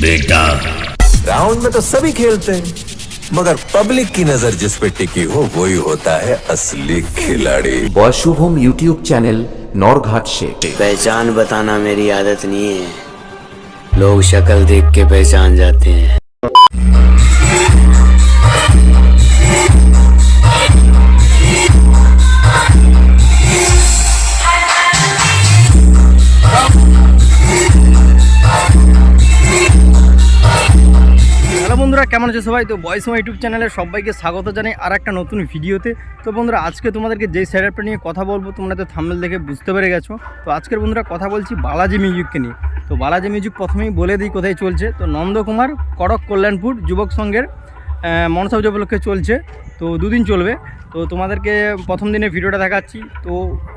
बेटा राउंड में तो सभी खेलते हैं मगर पब्लिक की नज़र जिस पे टिकी हो वही होता है असली खिलाड़ी। वॉशुभ होम यूट्यूब चैनल नौरघाट से पहचान बताना मेरी आदत नहीं है। लोग शक्ल देख के पहचान जाते हैं। কেমন আছে সবাই? তো বয়স সময় ইউটিউব চ্যানেলে সবাইকে স্বাগত জানাই আর একটা নতুন ভিডিওতে। তো বন্ধুরা, আজকে তোমাদেরকে যেই সেটআপটা নিয়ে কথা বলব, তোমরা তো থাম্বেল দেখে বুঝতে পেরে গেছো। তো আজকের বন্ধুরা কথা বলছি বালাজি মিউজিককে নিয়ে। তো বালাজি মিউজিক প্রথমেই বলে দিই কোথায় চলছে। তো নন্দকুমার কড়ক কল্যাণপুর যুবক সংঘের মনসা পুজো উপলক্ষে চলছে। তো দুদিন চলবে। তো তোমাদেরকে প্রথম দিনে ভিডিওটা দেখাচ্ছি। তো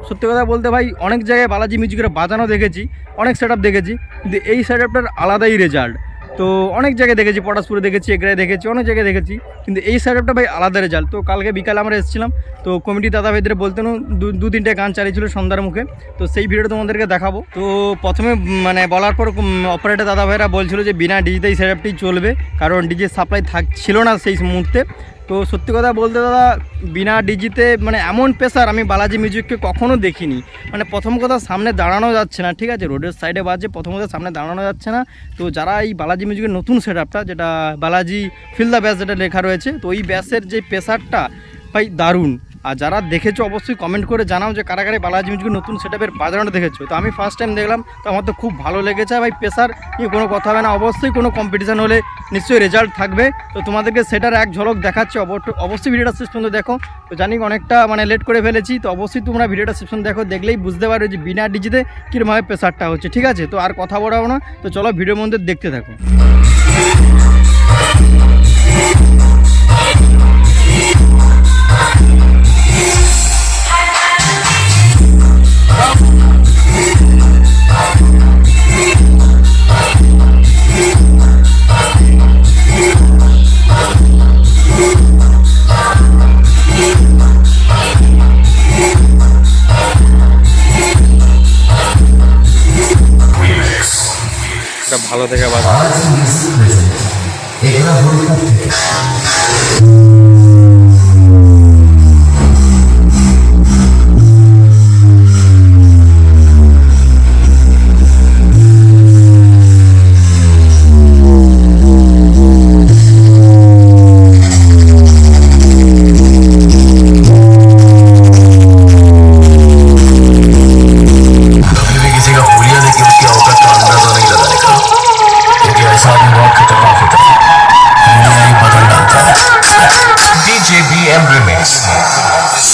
সত্যি কথা বলতে ভাই, অনেক জায়গায় বালাজি মিউজিকের বাজানো দেখেছি, অনেক সেট দেখেছি। কিন্তু এই সেট আলাদাই রেজাল্ট তো অনেক জায়গায় দেখেছি, পটাশপুরে দেখেছি, এগরায় দেখেছি, অনেক জায়গায় দেখেছি। কিন্তু এই সেটআপটা ভাই আলাদা রেজাল্ট তো কালকে বিকালে আমরা এসেছিলাম, তো কমিটি দাদা ভাইদের বলতেন দু- তিনটে গান চালিয়েছিল সন্ধ্যার মুখে। তো সেই ভিডিওটা তোমাদেরকে দেখাবো। তো প্রথমে মানে বলার পর অপারেটর দাদা ভাইরা বলছিল যে বিনা ডিজিতে এই সেটআপটি চলবে, কারণ ডিজে সাপ্লাই থাক, ছিল না সেই মুহূর্তে। তো সত্যি কথা বলতে দাদা, বিনা ডিজিতে মানে এমন পেশার আমি বালাজি মিউজিককে কখনো দেখিনি। মানে প্রথম কথা সামনে দাঁড়ানো যাচ্ছে না, ঠিক আছে? রোডের সাইডে বাজে প্রথম কথা সামনে দাঁড়ানো যাচ্ছে না। তো যারা এই বালাজি মিউজিকের নতুন সেট আপটা যেটা বালাজি ফিল দ্য ব্যাস যেটা লেখা রয়েছে, তো এই ব্যাসের যে পেশারটা ভাই দারুণ। আর যারা দেখেছ অবশ্যই কমেন্ট করে জানাও যে কারাগারে বালাজি মিউজিকের নতুন সেটআপের বাজানোটা দেখেছ। তো আমি ফার্স্ট টাইম দেখলাম, তো আমার তো খুব ভালো লেগেছে। ভাই প্রেশার নিয়ে কোনো কথা হবে না। অবশ্যই কোনো কম্পিটিশান হলে নিশ্চয়ই রেজাল্ট থাকবে। তো তোমাদেরকে সেটার এক ঝলক দেখাচ্ছে। অবশ্য- অবশ্যই ভিডিওটা শেষ পর্যন্ত দেখো। তো জানি অনেকটা মানে লেট করে ফেলেছি। তো অবশ্যই তোমরা ভিডিওটা শেষ পর্যন্ত দেখো। দেখলেই বুঝতে পারবে যে বিনা ডিজিতে কীরকমভাবে প্রেশারটা হচ্ছে। ঠিক আছে? তো আর কথা বলাবো না। তো চলো ভিডিওর মধ্যে দেখতে থাকো। ভালো থেকে বাজা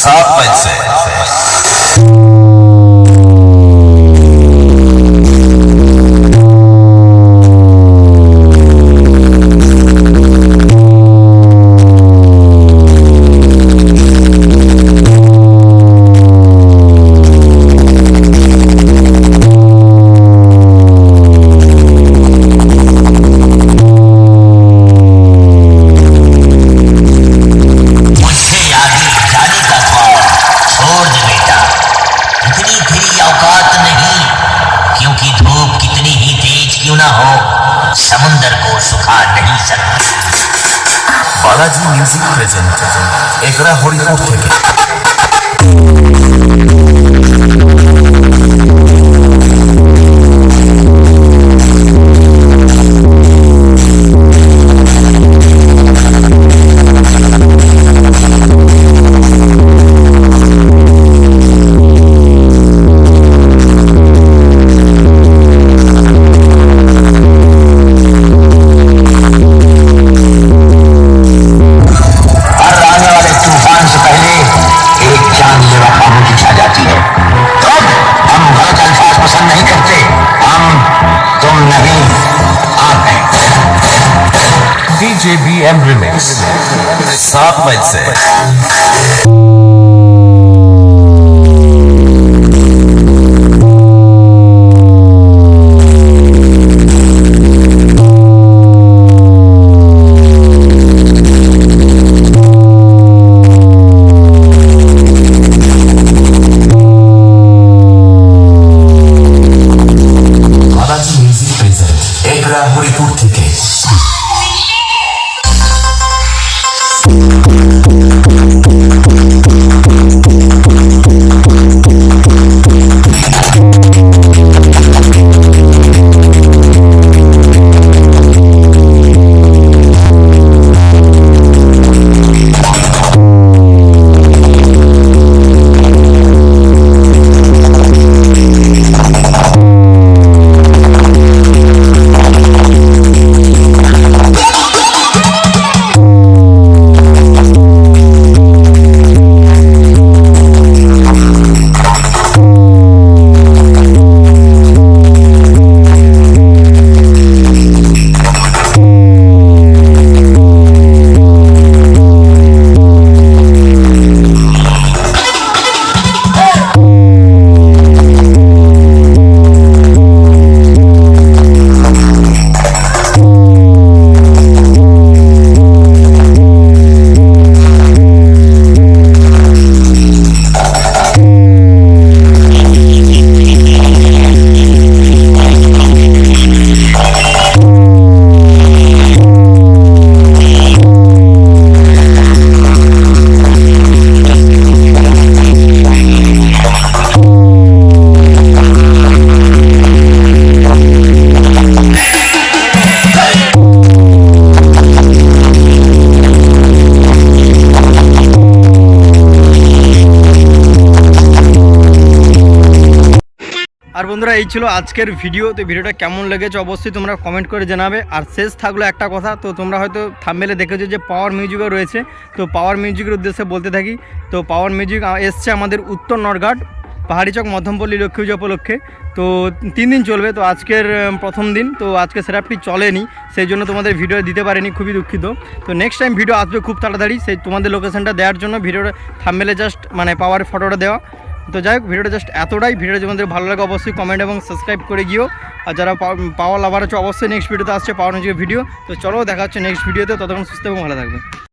सात मई सुखा नहीं सकती बालाजी म्यूजिक प्रेजेंट एकरा हरिपुर থেকে डीजे बी एम रिमिक्स सात मई से বন্ধুরা, এই ছিল আজকের ভিডিও তো ভিডিওটা কেমন লেগেছে অবশ্যই তোমরা কমেন্ট করে জানাবে। আর শেষ থাকল একটা কথা, তো তোমরা হয়তো থাম্বেলে দেখেছ যে পাওয়ার মিউজিকও রয়েছে। তো পাওয়ার মিউজিকের উদ্দেশ্যে বলতে থাকি, তো পাওয়ার মিউজিক এসছে আমাদের উত্তর নরঘাট, পাহাড়ি চক, মধ্যমপল্লী লক্ষ্মী পুজো উপলক্ষে। তো তিন দিন চলবে, তো আজকের প্রথম দিন। তো আজকে সেরাপটি চলেনি, সেই জন্য তোমাদের ভিডিও দিতে পারিনি, খুবই দুঃখিত। তো নেক্সট টাইম ভিডিও আসবে খুব তাড়াতাড়ি, সেই তোমাদের লোকেশনটা দেওয়ার জন্য ভিডিওটা থাম্বেলে জাস্ট মানে পাওয়ার ফটোটা দেওয়া। তো যাই হোক, ভিডিওটা জাস্ট এতটাই। ভিডিওটা তোমাদের ভালো লাগে, অবশ্যই কমেন্ট এবং সাবস্ক্রাইব করে গিয়েও আর যারা পাওয়ার লাভার আছে, অবশ্যই নেক্সট ভিডিওতে আসছে পাওয়ার ভিডিও তো চলো, দেখা হচ্ছে নেক্সট ভিডিওতে ততক্ষণ সুস্থ এবং ভালো থাকবে।